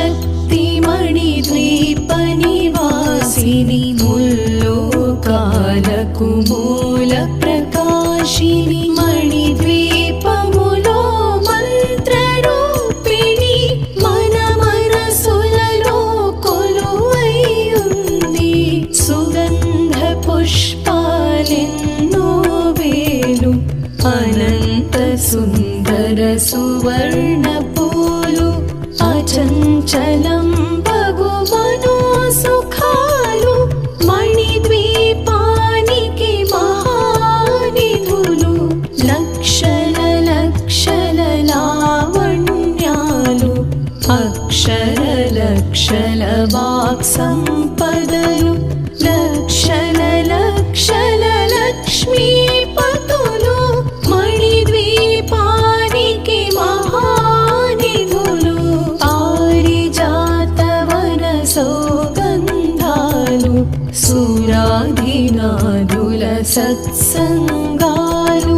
శక్తిమణిద్వీపనివాసిని ముల్లోకాలకు మూల ప్రకాశిని మణిద్వీపములో మంత్రరూపిణి మన మనసులలో కొలువైయుంది సుగంధ चञ्चलं भगवनो मणिद्विपाणि के लावण्यालु अक्षर लक्षलावण्यालु अक्षरलक्षलवासं सुरादिनादुल सत्सङ्गालु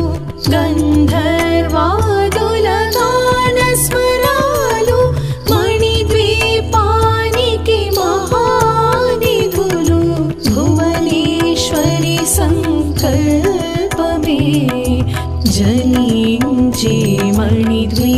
गन्धर्वादुलस्मरालु मणिद्वी पानी के भुवनेश्वरि सङ्कल्पमे पी जलिजे मणिद्वे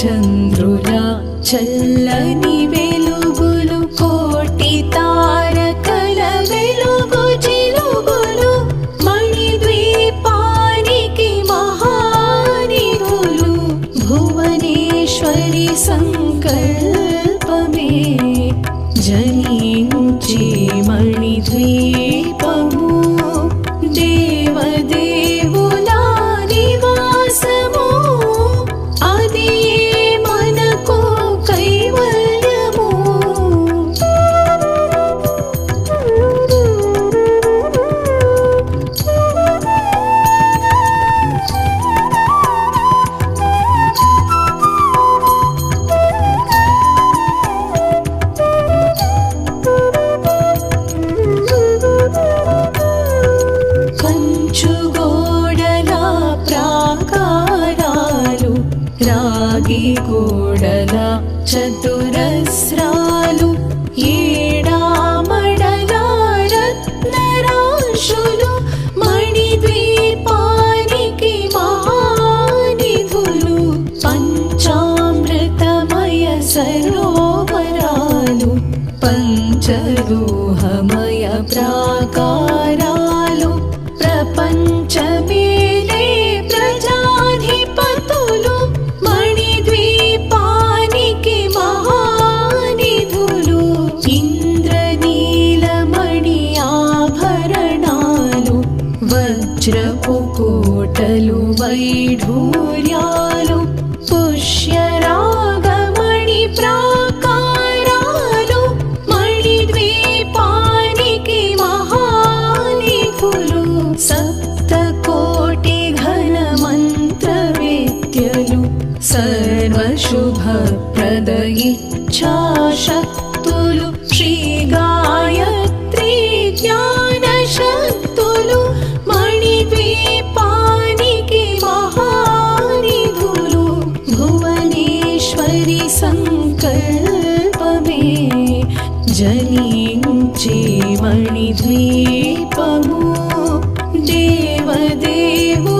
కోటి చల్లని వెలుగులు కోటి తారకల వెలుగు చిలుగులు మణిద్వీపానికి మహానిధులు భువనేశ్వరి సంకల్పమే. జరి చెడు ఇచ్చాశక్తులు శ్రీ గాయత్రి జ్ఞాన శక్తులు మణిద్వీపానికి మహానిధులు భువనేశ్వరి సంకల్పమే. జనించి మణిద్వీపము దేవదేవు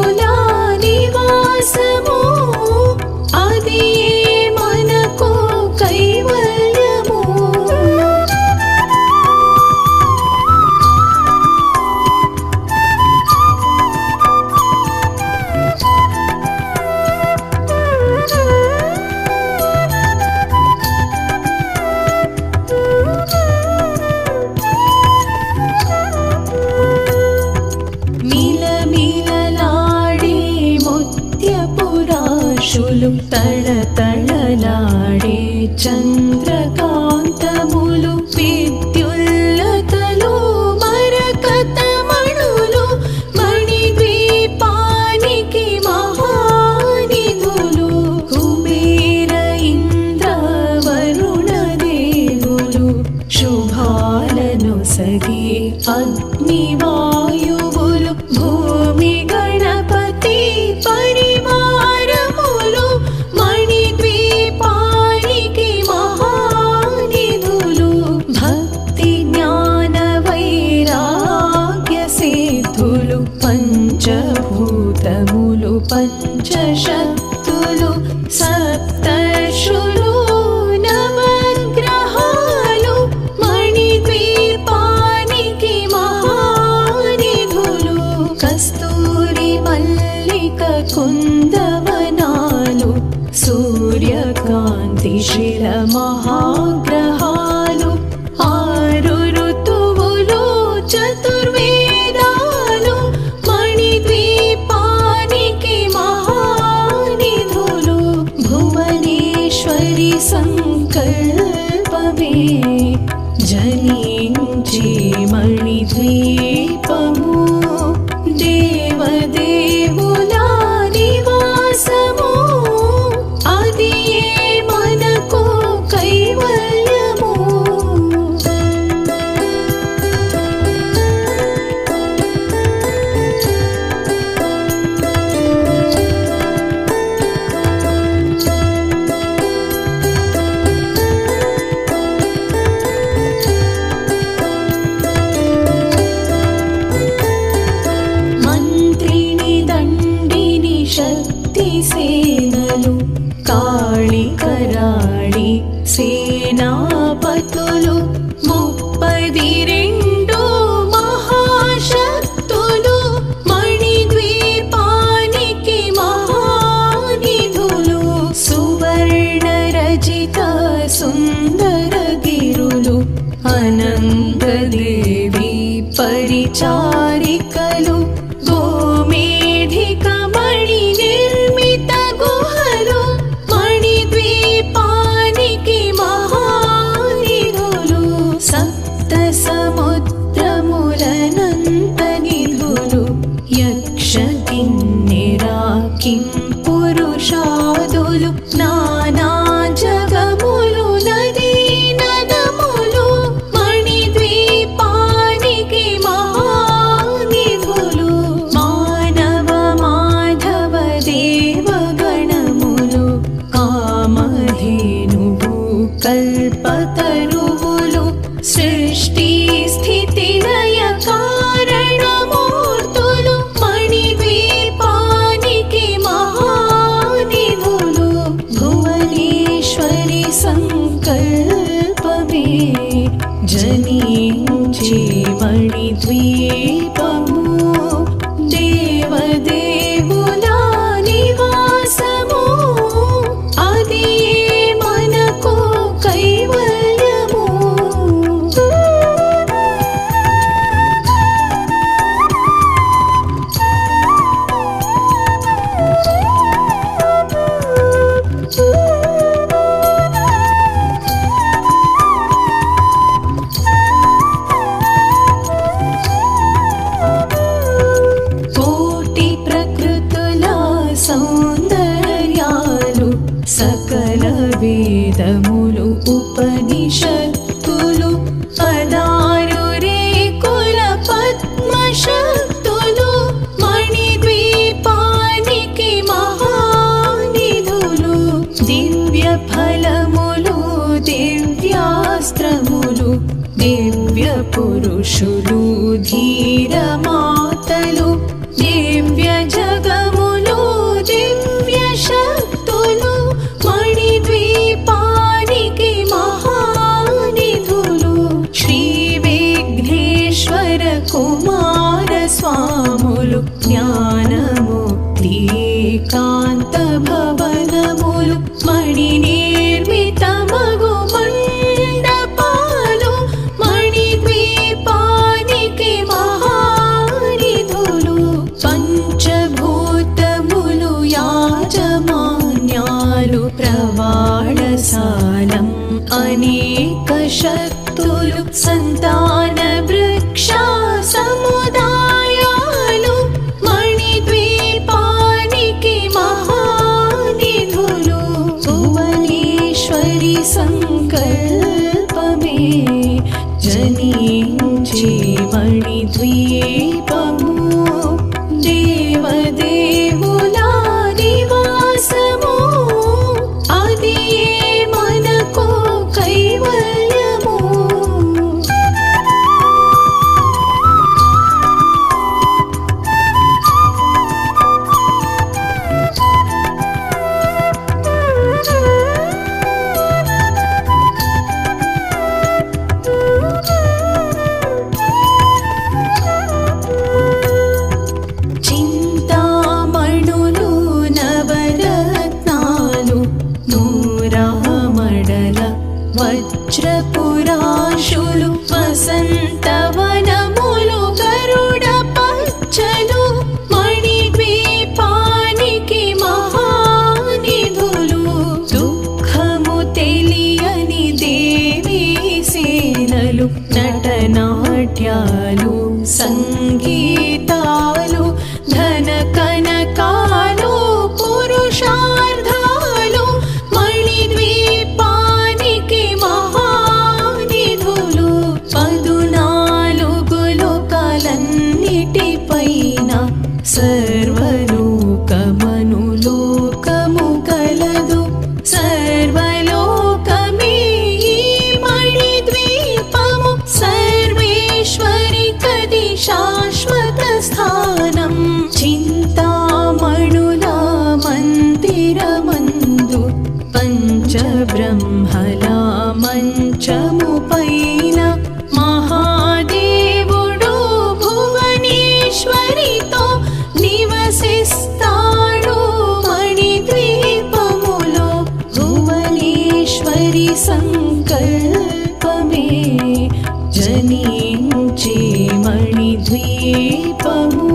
చంద్రకాంతములు విద్యుల్లతలు మరకతమణులు మణిద్వీపానికి మహానిధులు కుబేర ఇంద్ర వరుణ దేవులు శుభాలను సగే అగ్నివా शिरमहाग्रहालु आरु ऋतुवलो चतुर्वेरालु मणिद्वीपाणि के महानिधुरु भुवनेश्वरि सङ्कर पी जन परगिरुलु अनङ्गदेवी परिचारि जनी जीवणि द्वीप। దివ్యాస్త్రములు దివ్య పురుషులు ధీర మాతలు దివ్య दिव्यास्त्रमुरु दिव्य पुरुषुरु धीरमातलु మహానిధులు శ్రీ విఘ్నేశ్వర కుమార స్వాములు జ్ఞానము स्वामुलु భవనములు మణిని कल्पमे जनी जीवणि द्विये नटनाट्यालु सङ्गीत ఆకాశము పైన మహాదేవుడు భువనేశ్వరితో నివసిస్తాడు మణిద్వీపములో. భువనేశ్వరి సంకల్పమే జనించే మణిద్వీపము.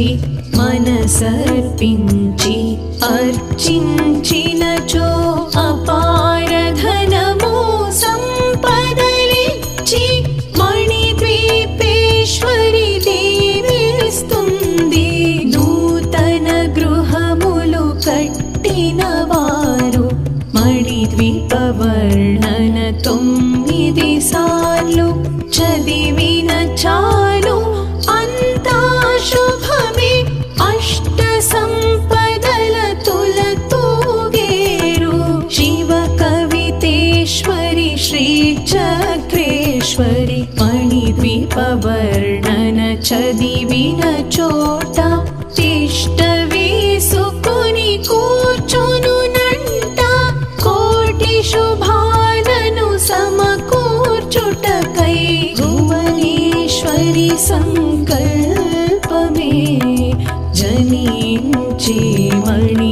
అర్పించి మనసర్పించి అర్చించినచో సంకల్పమే జనించి మణి